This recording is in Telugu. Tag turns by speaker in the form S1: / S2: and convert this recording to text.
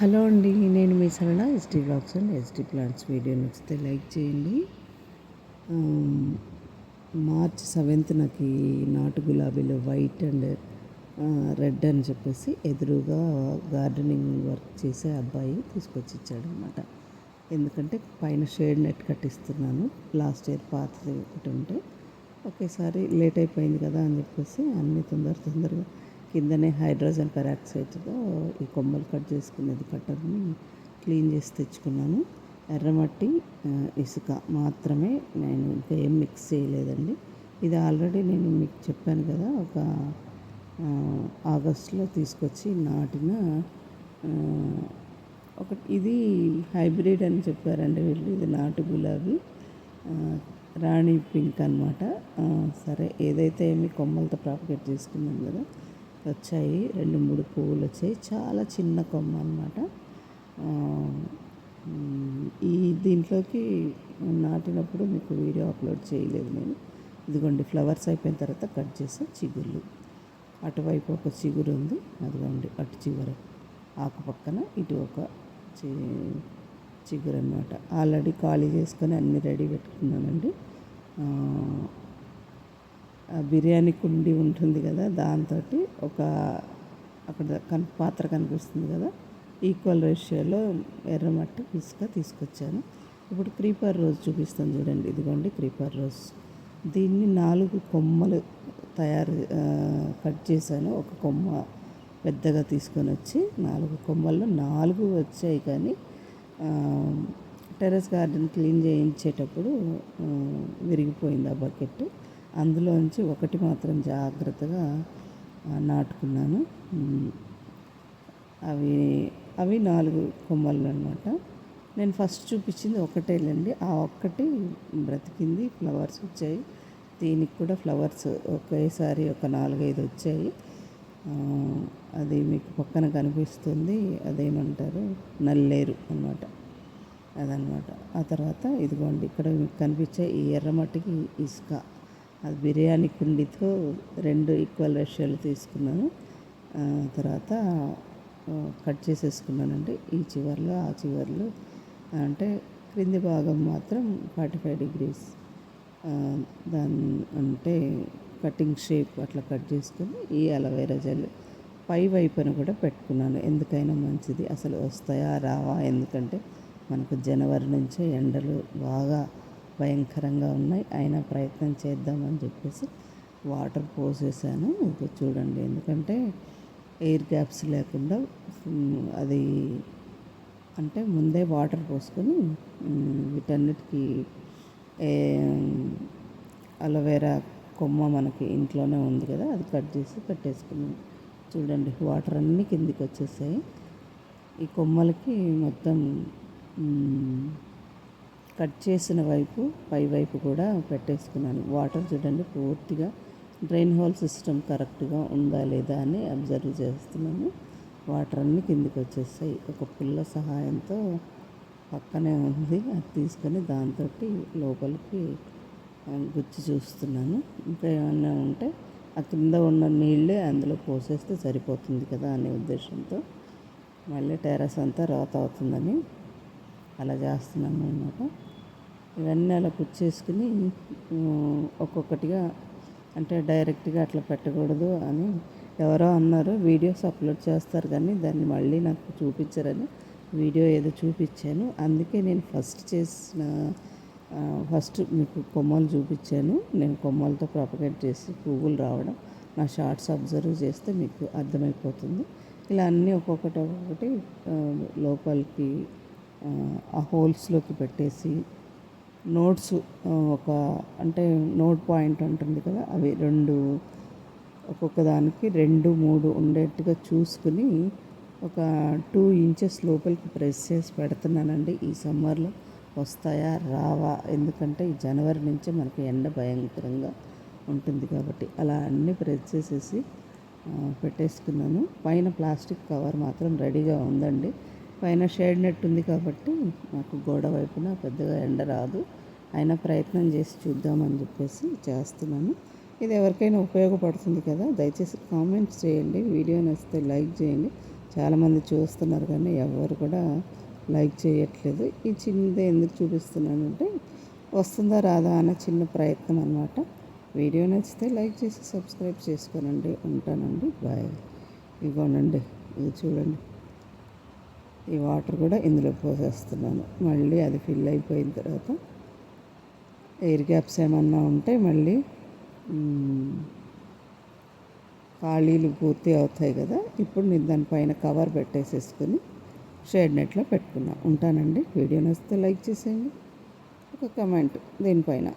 S1: హలో అండి నేను మీ Sarala ST blogs and ST plants video నచ్చితే లైక్ చేయండి. మార్చ్ సెవెంత్ నాకు నాటు గులాబీలు వైట్ అండ్ రెడ్ అని చెప్పేసి ఎదురుగా గార్డెనింగ్ వర్క్ చేసే అబ్బాయి తీసుకొచ్చి ఇచ్చాడనమాట ఎందుకంటే పైన షేడ్ నెట్ కట్టిస్తున్నాను లాస్ట్ ఇయర్ పాతది ఒకటి ఉంటే. ఒకేసారి లేట్ అయిపోయింది కదా అని చెప్పేసి అన్ని తొందర తొందరగా కిందనే హైడ్రోజన్ పెరాక్సైడ్తో ఈ కొమ్మలు కట్ చేసుకునేది కట్టర్ని క్లీన్ చేసి తెచ్చుకున్నాను. ఎర్రమట్టి ఇసుక మాత్రమే నేను ఇంకా ఏం మిక్స్ చేయలేదండి. ఇది ఆల్రెడీ నేను మీకు చెప్పాను కదా ఒక ఆగస్ట్లో తీసుకొచ్చి నాటిన ఒక ఇది హైబ్రిడ్ అని చెప్పారండి వీళ్ళు ఇది నాటు గులాబీ రాణి పింక్ అనమాట సరే ఏదైతే ఏమి కొమ్మలతో ప్రాపగేట్ చేసుకున్నాం కదా వచ్చాయి. రెండు మూడు పువ్వులు వచ్చాయి. చాలా చిన్న కొమ్మ అనమాట ఈ దీంట్లోకి నాటినప్పుడు మీకు వీడియో అప్లోడ్ చేయలేదు నేను. ఇదిగోండి ఫ్లవర్స్ అయిపోయిన తర్వాత కట్ చేసే చిగుర్లు. అటువైపు ఒక చిగురు ఉంది. అదిగోండి అటు చిగురు ఆకు పక్కన ఇటు ఒక చిగురు అనమాట ఆల్రెడీ ఖాళీ చేసుకొని అన్నీ రెడీ పెట్టుకున్నానండి. బిర్యానీ కుండి ఉంటుంది కదా దాంతో ఒక అక్కడ కన్ పాత్ర కనిపిస్తుంది కదా ఈక్వల్ రేషియోలో ఎర్రమట్టి ఇసుక తీసుకొచ్చాను. ఇప్పుడు క్రీపర్ రోజ్ చూపిస్తాను చూడండి ఇదిగోండి క్రీపర్ రోజ్. దీన్ని నాలుగు కొమ్మలు తయారు కట్ చేశాను. ఒక కొమ్మ పెద్దగా తీసుకొని వచ్చి నాలుగు కొమ్మల్లో నాలుగు వచ్చాయి కానీ టెర్రస్ గార్డెన్ క్లీన్ చేయించేటప్పుడు విరిగిపోయింది ఆ బకెట్. అందులోంచి ఒకటి మాత్రం జాగ్రత్తగా నాటుకున్నాను. అవి అవి నాలుగు కొమ్మలు అనమాట నేను ఫస్ట్ చూపించింది ఒకటేలండి. ఆ ఒక్కటి బ్రతికింది ఫ్లవర్స్ వచ్చాయి. దీనికి కూడా ఫ్లవర్స్ ఒకేసారి ఒక నాలుగైదు వచ్చాయి. అది మీకు పక్కన కనిపిస్తుంది. అదేమంటారు? నల్లేరు అనమాట. అదనమాట. ఆ తర్వాత ఇదిగోండి ఇక్కడ మీకు కనిపించే ఈ ఎర్రమట్టికి ఇసుక. అది బిర్యానీ కుండితో రెండు ఈక్వల్ రేషియోలు తీసుకున్నాను. తర్వాత కట్ చేసేసుకున్నానండి. ఈ చివర్లో ఆ చివర్లో అంటే క్రింది భాగం మాత్రం ఫార్టీ ఫైవ్ డిగ్రీస్ దాని అంటే కటింగ్ షేప్ అట్లా కట్ చేసుకుని ఈ అలవేరా జెల్ పై వైపున కూడా పెట్టుకున్నాను. ఎందుకైనా మంచిది. అసలు వస్తాయా రావా? ఎందుకంటే మనకు జనవరి నుంచే ఎండలు బాగా భయంకరంగా ఉన్నాయి. అయినా ప్రయత్నం చేద్దామని చెప్పేసి వాటర్ పోసేసాను. ఇంకా చూడండి. ఎందుకంటే ఎయిర్ గ్యాప్స్ లేకుండా అది అంటే ముందే వాటర్ పోసుకొని వీటన్నిటికీ అలోవేరా కొమ్మ మనకి ఇంట్లోనే ఉంది కదా అది కట్ చేసి కట్టేసుకున్నాను చూడండి. వాటర్ అన్నీ కిందికి వచ్చేసాయి. ఈ కొమ్మలకి మొత్తం కట్ చేసిన వైపు పై వైపు కూడా పెట్టేసుకున్నాను. వాటర్ చూడండి పూర్తిగా డ్రైన్ హోల్ సిస్టమ్ కరెక్ట్గా ఉందా లేదా అని అబ్జర్వ్ చేస్తున్నాను. వాటర్ అన్నీ కిందికి వచ్చేస్తాయి ఒక పుల్ల సహాయంతో పక్కనే ఉంది. అది తీసుకొని దాంతో లోపలికి గుచ్చి చూస్తున్నాను. ఇంకా ఏమైనా ఉంటే ఆ కింద ఉన్న నీళ్ళే అందులో పోసేస్తే సరిపోతుంది కదా అనే ఉద్దేశంతో మళ్ళీ టెరస్ అంతా రాత అవుతుందని అలా చేస్తున్నాను అనమాట ఇవన్నీ అలా కుచ్చేసుకుని ఒక్కొక్కటిగా అంటే డైరెక్ట్గా అట్లా పెట్టకూడదు అని ఎవరో అన్నారు. వీడియోస్ అప్లోడ్ చేస్తారు కానీ దాన్ని మళ్ళీ నాకు చూపించరని వీడియో ఏదో చూపించాను. అందుకే నేను ఫస్ట్ చేసిన ఫస్ట్ మీకు కొమ్మలు చూపించాను. నేను కొమ్మలతో ప్రాపగేట్ చేసి పువ్వులు రావడం నా షార్ట్స్ అబ్జర్వ్ చేస్తే మీకు అర్థమైపోతుంది. ఇలా అన్నీ ఒక్కొక్కటి ఒక్కొక్కటి లోపలికి ఆ హోల్స్లోకి పెట్టేసి నోట్స్ ఒక అంటే నోట్ పాయింట్ ఉంటుంది కదా అవి రెండు ఒక్కొక్క దానికి రెండు మూడు ఉండేట్టుగా చూసుకుని ఒక టూ ఇంచెస్ లోపలికి ప్రెస్ చేసి పెడుతున్నానండి. ఈ సమ్మర్లో వస్తాయా రావా? ఎందుకంటే ఈ జనవరి నుంచే మనకి ఎండ భయంకరంగా ఉంటుంది కాబట్టి అలా అన్నీ ప్రెస్ చేసేసి పెట్టేసుకున్నాను. పైన ప్లాస్టిక్ కవర్ మాత్రం రెడీగా ఉందండి. పైన షేడ్ నెట్ ఉంది కాబట్టి నాకు గోడ వైపున పెద్దగా ఎండ రాదు. అయినా ప్రయత్నం చేసి చూద్దామని చెప్పేసి చేస్తున్నాను. ఇది ఎవరికైనా ఉపయోగపడుతుంది కదా దయచేసి కామెంట్స్ చేయండి. వీడియో నచ్చితే లైక్ చేయండి. చాలామంది చూస్తున్నారు కానీ ఎవరు కూడా లైక్ చేయట్లేదు. ఈ చిన్నదే ఎందుకు చూపిస్తున్నానంటే వస్తుందా రాదా అన్న చిన్న ప్రయత్నం అనమాట వీడియో నచ్చితే లైక్ చేసి సబ్స్క్రైబ్ చేసుకోనండి. ఉంటానండి. బాయ్. ఇదిగోనండి ఇది చూడండి. ఈ వాటర్ కూడా ఇందులో పోసేస్తున్నాను. మళ్ళీ అది ఫిల్ అయిపోయిన తర్వాత ఎయిర్ గ్యాప్స్ ఏమన్నా ఉంటే మళ్ళీ ఖాళీలు పూర్తి అవుతాయి కదా ఇప్పుడు నేను దానిపైన కవర్ పెట్టేసేసుకొని షేడ్ నెట్లో పెట్టుకున్నా. ఉంటానండి. వీడియో నచ్చితే లైక్ చేసేయండి. ఒక కమెంట్ దీనిపైన.